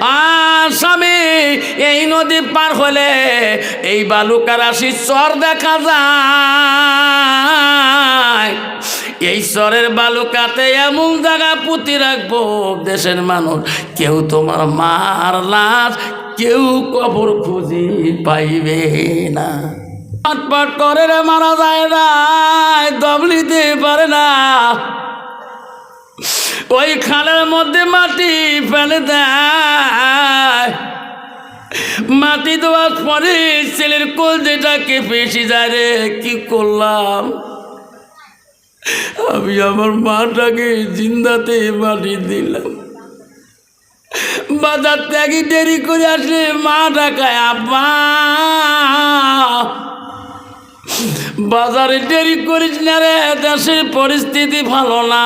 আসামি, এই নদী পার হলে এই বালুকা রাশি চর দেখা যায়। এই চরের বালুকাতে এমন জায়গা পুঁতি রাখব, দেশের মানুষ, কেউ তোমার মার লাশ, কেউ কবর খুঁজি পাইবে না। পাটপাট করে রে মারা যায় না, দম নিতে পারে না। ওই খালের মধ্যে মাটি ফেলে দেয়। মাটি দেওয়ার পরে ছেলের কোল যেটা কেঁপে এসে যায় রে, কি করলাম? আমি আমার মাটাকে জিন্দাতে মাটি দিলাম। বাজার ত্যাগি দেরি করে আসলে মা ডাকায় আব্বা। বাজারে দেরি করিস না রে, দেশের পরিস্থিতি ভালো না।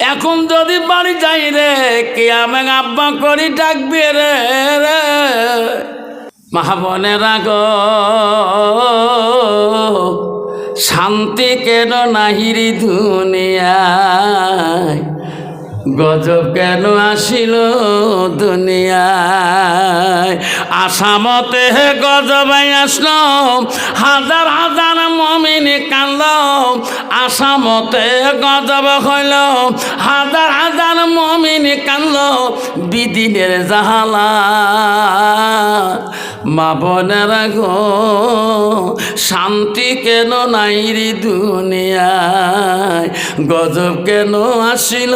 এখন যদি বাড়ি যাই রে কে আমি আব্বা করি ডাকবে রে রে। মাহবনেরা গো শান্তি কেন নাহিরি দুনিয়ায়? গজব কেন আসিল দুনিয়ায়? আসামতে গজবাই আসলো, হাজার হাজার মমিনে কান্দ আসামতে গজব হইল, হাজার হাজার মমিনে কান্দ বিদিনের জাহালা মা বোনেরা গো, শান্তি কেন নাই রে দুনিয়ায়? গজব কেন আসিল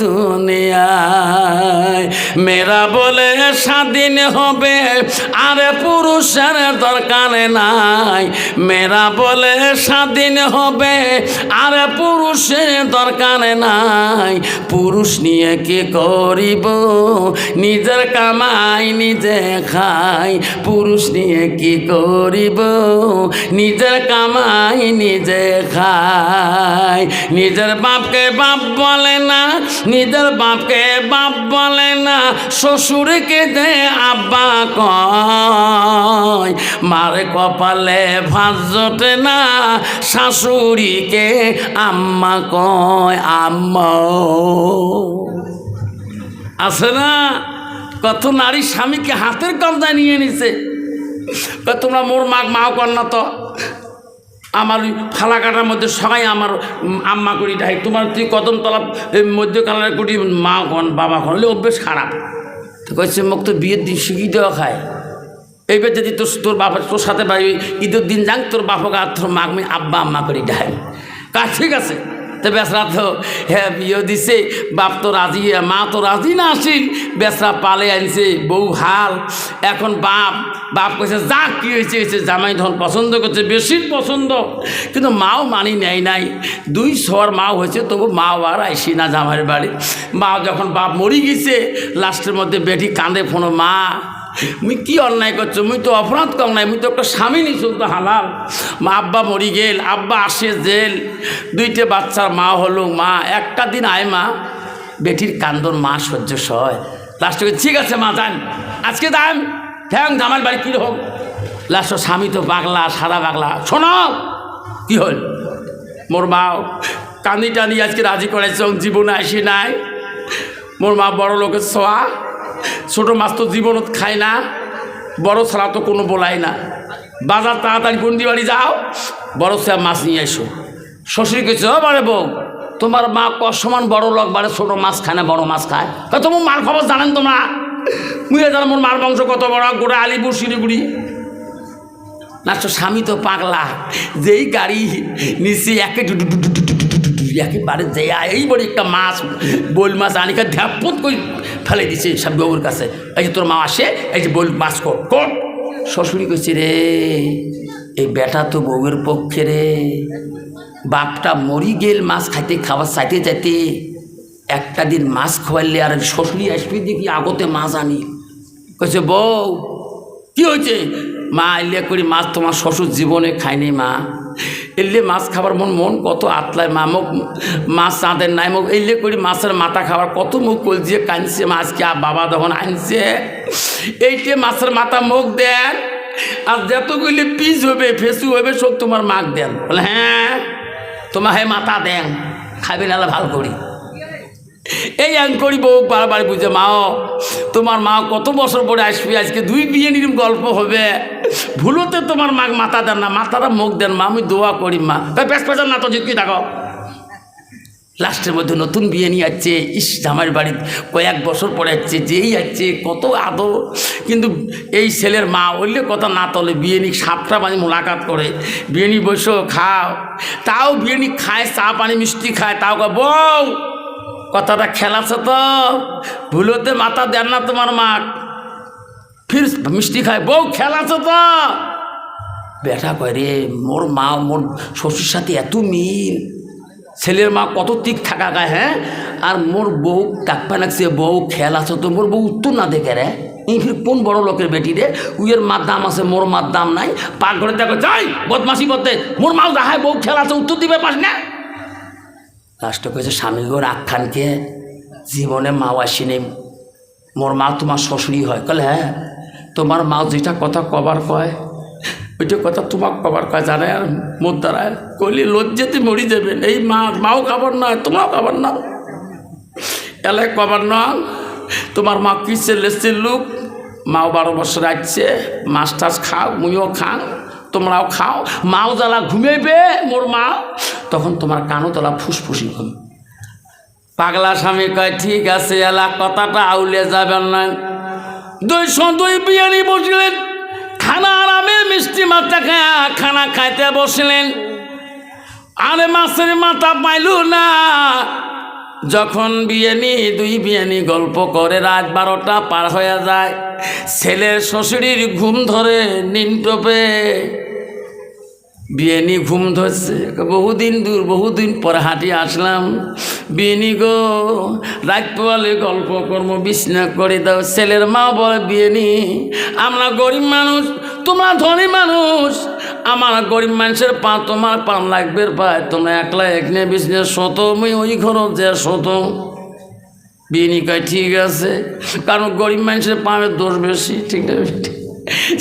দুনিয়ায়? মেয়েরা বলে স্বাধীন হবে, আরে পুরুষের দরকার নাই। মেয়েরা বলে স্বাধীন হবে, আরে পুরুষের দরকার নাই। পুরুষ নিয়ে কি করিব? নিজের কামাই নিজে খাই পুরুষ নিয়ে কি করিব? নিজের কামাই নিজে খাই নিজের বাপকে বাপ বলে না, নিজের বাপকে বাপ বলে না, শ্বশুরকে দে আব্বা কয়। কপালে ভাত জোটে না, শাশুড়িকে আম্মা কয়, আম্মা। আছে না? কত নারী স্বামীকে হাতের কবজায় নিয়ে নিছে তোমরা মোর মাগ মাও না তো। আমার ওই ফালা কাটার মধ্যে সবাই আমার আম্মা করি ডাই তোমার তুই কদম তলা মধ্যকালের কুটি মা কন বাবা কন হলে অভ্যেস খারাপ। তো কয়েছে মোক তো বিয়ের দিন শিখি দেওয়া খায়। এইবার যদি তোর তোর বাবা তোর সাথে ভাই ঈদের দিন যাং তোর বাপকে আর তোর মাগ আব্বা, আম্মা করি ডাই কা ঠিক আছে। তো বেসরা তো হ্যাঁ বিয়ে দিছে, বাপ তো রাজি, মা তো রাজি না আসিল, বেসরা পালে আনছে, বউ হাল, এখন বাপ বাপ কইছে, যা কি হয়েছে হয়েছে জামাই ধন পছন্দ করছে বেশি পছন্দ। কিন্তু মাও মানি নেয় নাই, দুই শহর মাও হয়েছে, তবু মাও আর আইসি না জামাইয়ের বাড়ি। মা যখন বাপ মরি গেছে, লাস্টের মধ্যে বেটি কাঁদে, ফোনো, মা মুই কি অন্যায় করছ? মুই তো অপরাধ কম নাই, মুই তো একটা স্বামী নিছো, তো হালাল। মা আব্বা মরি গেল, আব্বা আসে জেল। দুইটে বাচ্চার মা হলো মা, একটা দিন আয় মা, বেটির কান্দন মা সহ্য সয়। লাস্টে ঠিক আছে মা, যান। আজকে দাম ঠ্যাং জামার বাড়ি কী হোক। লাস্ট স্বামী তো পাগলা, সাদা পাগলা। শোনো, কি হল? মোর মা কান্দি টানি আজকে রাজি করাইছ জীবনে আসি নাই। মোর মা বড় লোকের ছোয়া। ছোট মাছ তো জীবনত খায় না বড় ছাড়া তো কোনো বলাই না বাজার তাড়াতাড়ি বন্দি বাড়ি যাও বড় ছাড়া মাছ নিয়ে এসো শ্বশুর কিছু বারে বউ তোমার মা সমান বড় লোক মানে ছোট মাছ খায় না বড় মাছ খায় তোমার মার খবর জানেন তোমরা মুয়ে জানো মোর মার বংশ কত বড় গোড়া আলিপুর শিলিগুড়ি নাচ স্বামী তো পাগলা যেই গাড়ি নিচে একে একেবারে যে এইবার একটা মাছ বোল মাছ আনিকা ধ্যাপত করে ফেলে দিছে সব বউর কাছে। এই যে তোর মা আসে, এই যে বল মাছ কর শ্বশুরি কইছে রে, এই বেটা তো বউয়ের পক্ষে রে। বাপটা মরি গেল মাছ খাইতে, খাবার চাইতে চাইতে একটা দিন মাছ খাওয়াইলে আর শ্বশুরি আসবি দেখি আগতে মাছ আনি। কইছে, বউ, কি হয়েছে মা এলে করি মাছ তোমার শ্বশুর জীবনে খায়নি মা। এলে মাছ খাবার মন মন, কত আতলায় মা, মোক মাছ চাঁদের নাই, মোক এলে করি মাছের মাথা খাবার, কত মুখ কল দিয়ে কানছে মাছকে আর বাবা তখন আনছে। এইটে মাছের মাথা মুখ দেন, আর যতগুলি পিস হবে, ফেসু হবে, সব তোমার মাক দেন। বলে হ্যাঁ তোমার হ্যাঁ মাথা দেন খাবি নাহলে ভালো করি। এই অ্যাঙ্করি বউ বারবার বুঝে মাও তোমার মা কত বছর পরে আসবে? আজকে দুই বিয়ে নিরম গল্প হবে। ভুলোতে তোমার মা মাথা দেন না, মাথাটা মুখ দেন, মা, আমি দোয়া করি, মা। পেশ পেশার না তো, জিতকি থাকো। লাস্টের মধ্যে নতুন বিয়ে নিয়ে যাচ্ছে ইস, জামাইয়ের বাড়ি কয়েক বছর পরে যাচ্ছে যেই যাচ্ছে কত আদর। কিন্তু এই ছেলের মা বললে কথা না তলে বিয়ে নিক সাতটা পানি মোলাকাত করে। বিয়ে নি বসো, খাও। তাও বিয়ে নি খায়, চা পানি মিষ্টি খায়, তাও বউ কথাটা খেলাছে তো? ভুলোতে মাথা দেন না তোমার মা। ফির মিষ্টি খায়। বউ খেলাছে তো? বেটা কয় রে, মোর মা, মোর শ্বশুর সাথে এত মিল। ছেলের মা কত তিক থাকা গায় হ্যাঁ? আর মোর বউ কাকপা নাকছে বউ, খেয়াল আছে তো? মোর বউ উত্তর না দেখে রে। এই ফির কোন বড় লোকের বেটি রে? উইয়ের মার দাম আছে, মোর মার দাম নাই। পাক ঘরে দেখো, যাই বদমাসি করতে মোর মাও দেখায় বউ খেলা আছে, উত্তর দিবে পাস না। লাস্টে কয়েছে স্বামী গোর আখ্যানকে জীবনে মাও আসিনি মোর মা তোমার শ্বশুরই হয়। কলে হ্যাঁ তোমার মা যেটা কথা কবার কয়, ওইটা কথা তোমাক কবার কয়, জানে? মোর দ্বারায় কইলে লজ্জাতে মরি যাবেন। এই মা, মাও খাবার নয় তোমরাও খাবার নাও এলে কবার নয় তোমার মা কি ছেলে লোক? মাও বারো বছর আসছে, মাছ টাছ খাও মুইও খাও তোমরাও খাও। মাও জ্বালা ঘুমেবে মোর মা। তখন তোমার কানো তলা ফুসফুসি ঘুম। পাগলা স্বামী কয়, ঠিক আছে, এলা, কথাটা আউলে যাবেন না। দুই দুই বিরিয়ানি বসলেন। খানা আরামে মিষ্টি মাথা খায়া খানা খাইতে বসলেন। আরে মাছের মাথা পাইল না। যখন বিয়ানি, দুই বিয়ানি গল্প করে, রাত বারোটা পার হয়ে যায়। ছেলের শ্বশুরির ঘুম ধরে নিনটপে বিয়েনি ঘুম ধরছে। বহুদিন দূর, বহুদিন পরে হাঁটি আসলাম। বিয়েনি গো, রাত পোয়ালে গল্প কর্ম বিছনা করে দাও। ছেলের মা বলে, বিয়েনি, আমরা গরিব মানুষ, তোমরা ধনী মানুষ। আমার গরিব মানুষের পা তোমার পান লাগবে পায় তোমরা একলা একনে বিজনেস শত, মুই ওই ঘর যে শত। বিয়ে ঠিক আছে। কারণ গরিব মানুষের পামের দোষ বেশি, ঠিক আছে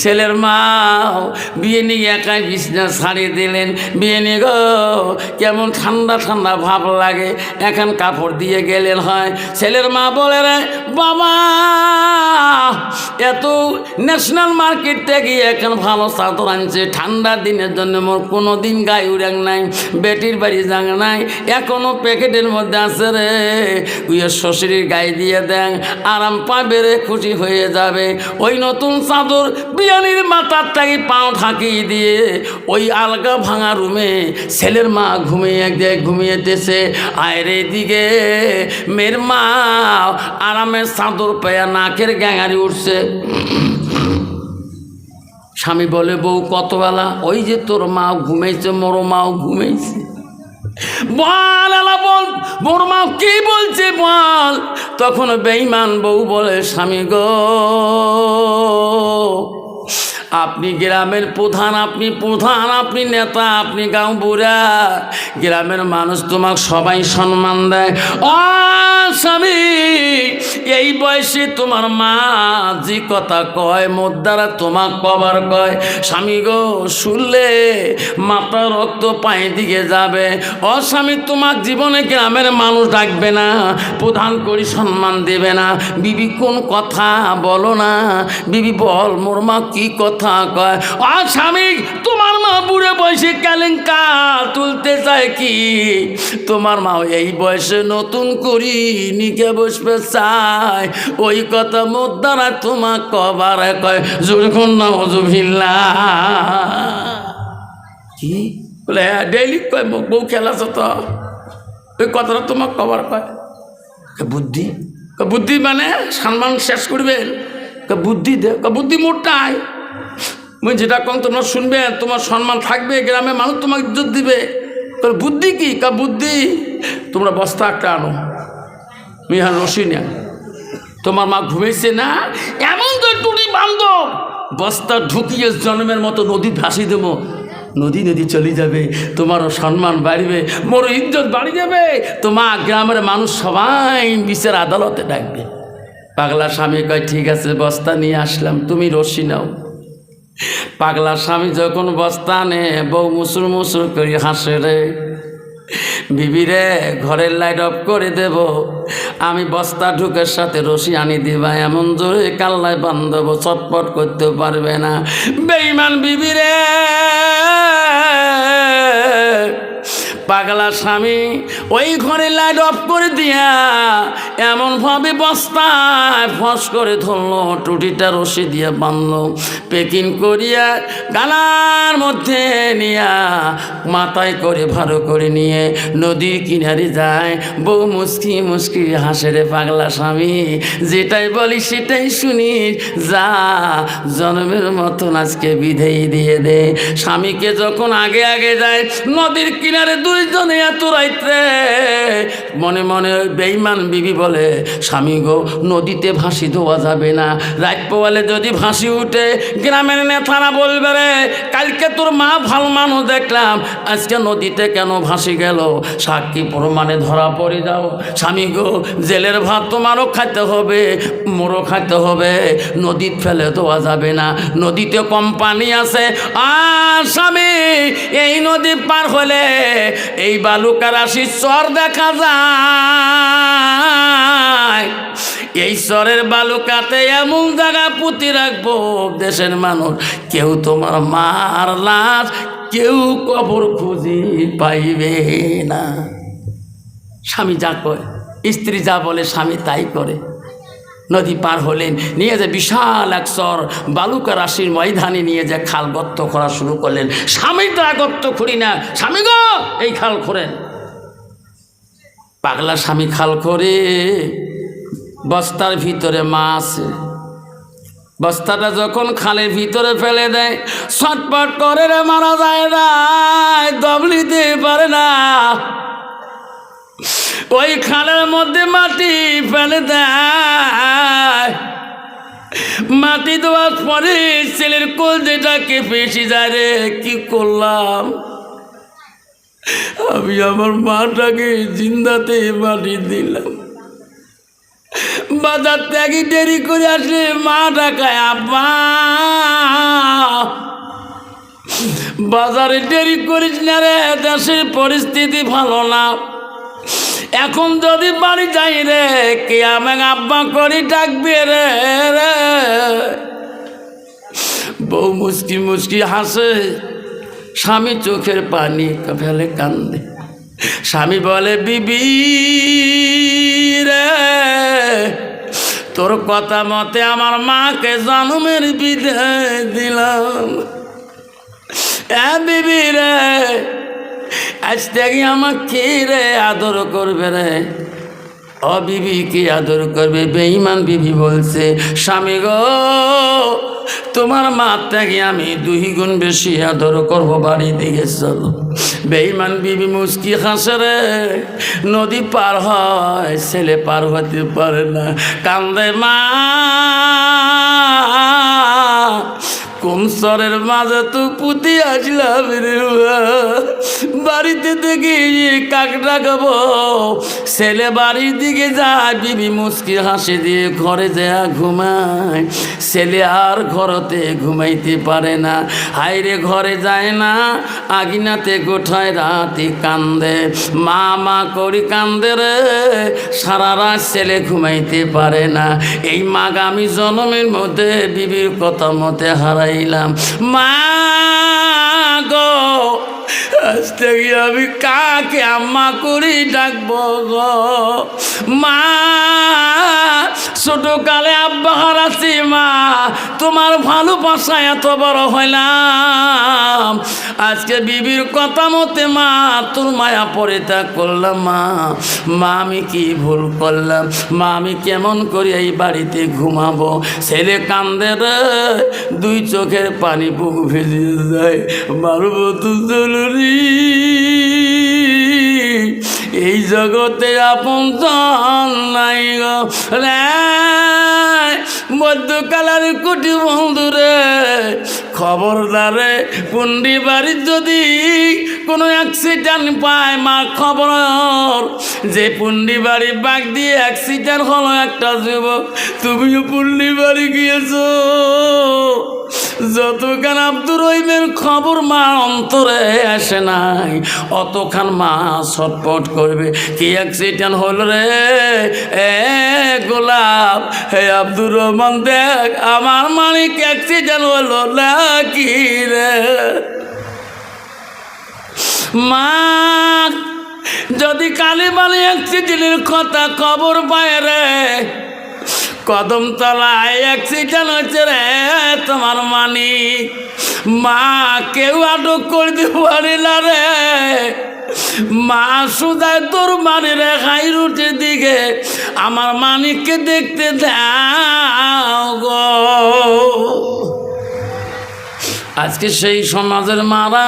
ছেলের মা, বিয়ে নিয়ে একাই বিছনা ছাড়িয়ে দিলেন। বিয়ে নিয়ে গো, কেমন ঠান্ডা ঠান্ডা ভাব লাগে। এখন কাপড় দিয়ে গেলেন হয়। ছেলের মা বলে রে, বাবা, এত ন্যাশনাল মার্কেট থেকে এখন ভালো চাদর আনছে। ঠান্ডা দিনের জন্য মোর কোনো দিন গায়ে উড়াং নাই, বেটির বাড়ি যাং নাই। এখনও প্যাকেটের মধ্যে আছে রে। উইয়ের শ্বশুরের গায়ে দিয়ে দেন আরাম পাবে রে, খুশি হয়ে যাবে। ওই নতুন চাদর বিয়ানির মাথার টাকি পাও ঠাকিয়ে দিয়ে ওই আলগা ভাঙা রুমে ছেলের মা ঘুমিয়ে একদিকে ঘুমিয়েতেছে আয়রে দিকে মেয়ের মা আরামে চাদর পেয়া নাকের গ্যাঙারি উঠছে। স্বামী বলে, বউ কতবেলা ওই যে তোর মা ঘুমাইছে, মোর মাও ঘুমাইছে। বল বল, মোর মা কি বলছে বল? তখন বেইমান বউ বলে স্বামী গো। আপনি গ্রামের প্রধান, আপনি প্রধান, আপনি নেতা, আপনি গাঁও বুড়া। গ্রামের মানুষ তোমাকে সবাই সম্মান দেয়। ও স্বামী, এই বয়সে তোমার মা যে কথা কয়, মোর দ্বারা তোমাক কবার কয়। স্বামী গো, শুনলে মাথা রক্ত পায়ে দিকে যাবে। ও স্বামী তোমার জীবনে গ্রামের মানুষ ডাকবে না, প্রধান করি সম্মান দেবে না। বিবি, কোন কথা বলো না। বিবি, বল, মোর মা কি কথা কয় ও স্বামী, তোমার মা বুড়ে বয়সে কেলেঙ্কা তুলতে চায় কি? তোমার মা এই বয়সে নতুন করি নিকে বসবে চায় ওই কথা মোর দ্বারা তোমার কবার কয় যখন না কি? বলে হ্যাঁ ডেইলি কয়, বউ খেলাছ তো? ওই কথাটা তোমার কবার কয়। বুদ্ধি? বুদ্ধি মানে সম্মান শেষ করবেন। বুদ্ধি দে বুদ্ধি মোটাই মুই যেটা কম তোমরা শুনবে, তোমার সম্মান থাকবে গ্রামে মানুষ তোমাকে ইজ্জত দিবে। তোর বুদ্ধি কি? কা বুদ্ধি? তোমরা বস্তা একটা আনো। মিহা রসি না তোমার মা ঘুমেছে না? এমন তো টুটি বান্ধব। বস্তা ঢুকিয়ে জন্মের মতো নদী ভাসি দেবো। নদী নদী চলে যাবে, তোমারও সম্মান বাড়বে মোর ইজ্জত বাড়ি যাবে। তোমার গ্রামের মানুষ সবাই বিচার আদালতে ডাকবে। পাগলা স্বামী কয়, ঠিক আছে, বস্তা নিয়ে আসলাম, তুমি রশি নাও। পাগলা স্বামী যখন বস্তানে বউ মুসুর মুসুর করি হাসে রে বিবিরে ঘরের লাইট অফ করে দেব। আমি বস্তা ঢুকের সাথে রশি আনি দিবা, এমন জোরে কাল্লায় বান্ধব চটপট করতে পারবে না। বেইমান বিবিরে পাগলা স্বামী, ওই ঘরে লাইট অফ করে দিয়া এমনভাবে বস্তায় ফস করে ধরলো, টুটিটা রশি দিয়ে বাঁধলো। পেকিং করিয়া গালার মধ্যে নিয়া মাথায় করে ভালো করে নিয়ে নদীর কিনারে যায়। বউ মুসকি মুসকি হাসে রে পাগলা স্বামী, যেটাই বলি সেটাই শুনি, যা জন্মের মতন আজকে বিধেই দিয়ে দে। স্বামীকে যখন আগে আগে যায়, নদীর কিনারে দুইজনে এত রাইতে মনে মনে বেইমান বিবি বলে, স্বামী গো, নদীতে ভাসি ধোয়া যাবে না। রাত পোয়ালে যদি ভাসি উঠে, গ্রামের নেতারা বলবে রে, কালকে তোর মা ভালো মানুষ দেখলাম, আজকে নদীতে কেন ভাসি গেল? সাক্ষী প্রমাণে ধরা পড়ে যাও। স্বামী গো, জেলের ভাত তোমারও খাইতে হবে, মোরও খাইতে হবে। নদীত ফেলে দেওয়া যাবে না। নদীতে কম পানি আছে স্বামী এই নদী পার হলে এই বালুকা রাশি চর দেখা যায়। এই চরের বালুকাতে এমন জায়গা পুঁতি রাখব, দেশের মানুষ, কেউ তোমার মার লাশ, কেউ কবর খুঁজি পাইবে না। স্বামী যা কয়, স্ত্রী যা বলে স্বামী তাই করে। নদী পার হলেন। নিয়ে যে বিশাল এক চর বালুকা রাশির ময়দানে নিয়ে যে খাল গর্ত করা শুরু করলেন। স্বামীটা গর্ত খুঁড়ি না। স্বামী গো, এই খাল খোরেন পাগলা স্বামী খাল করে বস্তার ভিতরে মাছ। বস্তাটা যখন খালের ভিতরে ফেলে দেয়, ছটপট করে রে মারা যায় না। দবলি দিয়ে পারে না। ওই খালের মধ্যে মাটি ফেলে দেয়। মাটি দেওয়ার পরে ছেলের কোল যেটাকে পেশি যায় রে, কি করলাম? আমি আমার মাটাকে জিন্দাতে মাটি দিলাম। বাজার ত্যাগি দেরি করে আসলে মা ডাকায় আব্বা। বাজারে দেরি করিস না রে, দেশের পরিস্থিতি ভালো না। এখন যদি বাড়ি যাই রে, কে আমাকে আব্বা করি ডাকবে রে রে। বউ মুসকি মুসকি হাসে, স্বামী চোখের পানি ফেলে কান্দে। স্বামী বলে, বিবি রে, তোর কথা মতে আমার মাকে জন্মের বিদায় দিলাম। এ বিবি রে আজ থেকে আমার কে রে আদর করবে রে? অ বিবি কি আদর করবে? বেঈমান বিবি বলছে, স্বামী গো, তোমার মা থেকে আমি দুই গুণ বেশি আদর করব বাড়ি দিকে চলো। বেঈমান বিবি মুস্কি রে, নদী পার হয়, ছেলে পার হতে পারে না। কান্দে মা কোন সরের মাঝে তো পুঁতি আসলাম রে বাড়িতে দেখি কাক ডাকাবো। ছেলে বাড়ির দিকে যায়, বিবি মুসকি হাসি দিয়ে ঘরে যা ঘুমায়। ছেলে আর ঘরতে ঘুমাইতে পারে না। হাইরে ঘরে যায় না আগিনাতে গোঠায় রাতে কান্দে। মা মা করি কান্দে রে, সারা রাত ছেলে ঘুমাইতে পারে না। এই মাগামী জন্মের মধ্যে বিবির কথা মতে হারাইলাম মা গো, আজ থেকে আমি কাকে আম্মা করি ডাকবো গো? মা, ছোটকালে আব্বা হারাচ্ছি তোমার ভালোবাসা এত বড় হইলাম। আজকে বিবির কথা মতে মা, তোর মায়া পরে তা করলাম মা। মা, আমি কি ভুল করলাম? মা, আমি কেমন করে এই বাড়িতে ঘুমাবো? ছেলে কান্দে রে, দুই চোখের পানি বুক ভেজে যায়। মারব তো জরুরি। এই জগতে আপন নাই গো রে। মধ্যকালার কুটি বন্ধুরে খবরদারে পুন্ডি বাড়ির যদি কোনো অ্যাক্সিডেন্ট পায়, মা খবর যে পুন্ডি বাড়ি বাগ দিয়ে অ্যাক্সিডেন্ট হলো একটা যুবক, তুমিও পুন্ডি বাড়ি গিয়েছো। যতখান আব্দুর রহিমের খবর মা অন্তরে আসে নাই, অতখান মা ছটপট করবে। কি অ্যাক্সিডেন্ট হল রে? এ গোলাপ, হে আব্দুর রহমান দেখ, আমার মালিক অ্যাক্সিডেন্ট হলো নাকি রে? মা, যদি কালী বালি অ্যাক্সিডেন্টের কথা খবর পায় রে কদম তলায় অ্যাক্সিডেন্ট হচ্ছে রে, তোমার মানি। মা কেউ আটক করে দিতে রে। মা সুদায় তোর মানে রে খাই রুটি দিকে। আমার মানিককে দেখতে দাও গো। আজকে সেই সমাজের মারা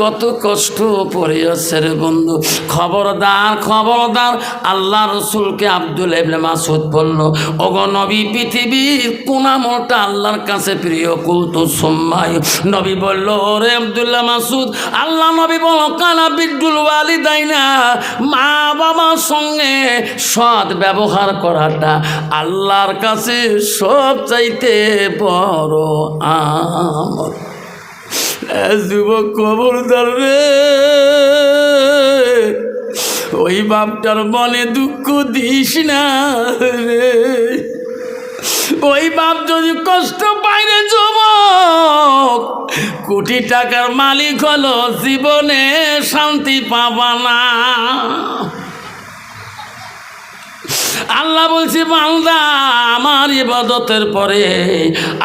কত কষ্ট পড়ে রে বন্ধু। খবরদার খবরদার। আল্লাহ রসুলকে আব্দুল এবনে মাসুদ বলল, ওগো নবী, পৃথিবীর কোনামোটা আল্লাহর কাছে প্রিয়? কুলতো সোম্মাই। নবী বলল, ওরে আবদুল্লাহ মাসুদ আল্লাহ নবী বল, কানা বিদ্যুল ওয়ালিদাই না মা বাবার সঙ্গে সৎ ব্যবহার করাটা আল্লাহর কাছে সব চাইতে বড় আমল। এ যুবক খবরদার রে। ওই বাপটার মনে দুঃখ দিস না রে। ওই বাপ যদি কষ্ট পাইরে যুবক, কোটি টাকার মালিক হলো, জীবনে শান্তি পাবা না। আল্লাহ বলছি, বান্দা, আমার ইবাদতের পরে,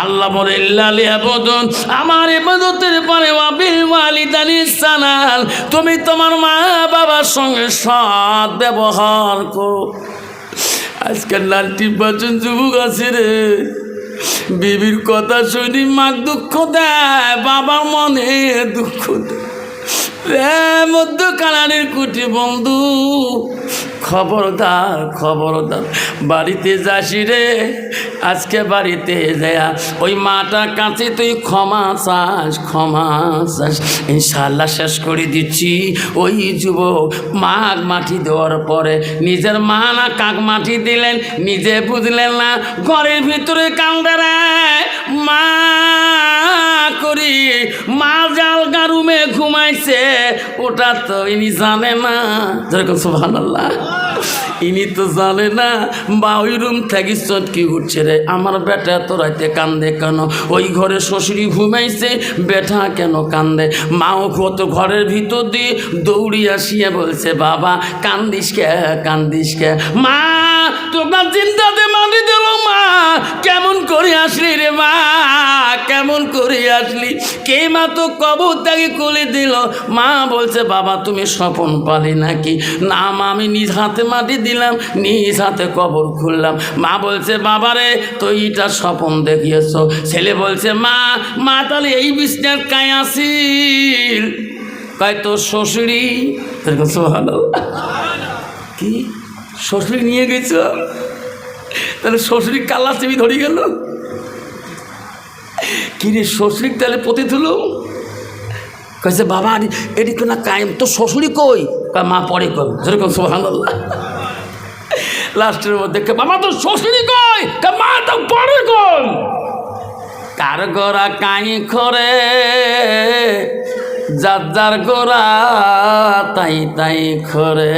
আল্লাহ বলে আবদন, আমার ইবাদতের পরে ওয়াবিল ওয়ালিদানি সানাল তুমি তোমার মা বাবার সঙ্গে সৎ ব্যবহার করো। আজকাল নাইনটি পার্সেন্ট যুবক আছে রে। বিবির কথা শুনি মা দুঃখ দেয়, বাবার মনে দুঃখ দেয়। মধ্য কানারের কুটি বন্ধু খবরদার খবরদার। বাড়িতে যাসি রে, আজকে বাড়িতে যায়া। ওই মাটা কাছে তুই ক্ষমা চাস ক্ষমা চাস। ইনশাল্লাহ শেষ করে দিচ্ছি। ওই যুবক মাঘ মাটি দেওয়ার পরে নিজের মা না কাক মাটি দিলেন, নিজে বুঝলেন না। ঘরের ভিতরে কান্দে রে মা করি, মা জালগা রুমে ঘুমাইছে। ওটা তো ইনি জানে না। যেরকম সুভান আল্লাহ Ah, ইনি তো জানে না বা ওই রুম থেকে চটকি উঠছে রে। আমার বেটা তো রাইতে কান্দে কেন? ওই ঘরে শ্বশুরি ঘুমাইছে, বেটা কেন কান্দে? মাও কত ঘরের ভিতর দিয়ে দৌড়ি আসিয়া বলছে, বাবা, কান্দিস কে কান্দিস কে? মা, তোমার চিন্তাতে মানি দিল মা। কেমন করে আসলি রে, মা? কেমন করে আসলি? কে মা তো কবর তাকে কোলে দিল? মা বলছে, বাবা, তুমি স্বপন পালি নাকি? না, মা, আমি নিজ হাতে মাটি দিলাম, নিজ হাতে কবর খুললাম। মা বলছে, বাবারে তো এইটা স্বপন দেখিয়েছ। ছেলে বলছে, মা মা, তাহলে এই বিছনার কায় আসিল। কয়, তোর শ্বশুরি সুবহানাল্লাহ। কি? শ্বশুরি নিয়ে গেছ? তাহলে শ্বশুরি কালা চেপি ধরে গেল? কিরে শ্বশুরি তাহলে পতি তুল কয়েছে বাবা, এটি তো না কায়েম তো শ্বশুরি কই? মা, পরে কই যেরকম সোহান লাস্টের মধ্যে বাবা তো শ্বশুরি কই? মা তো পরে কই কার গোরা কাই খরে, যার যার গোরা তাই তাই খরে।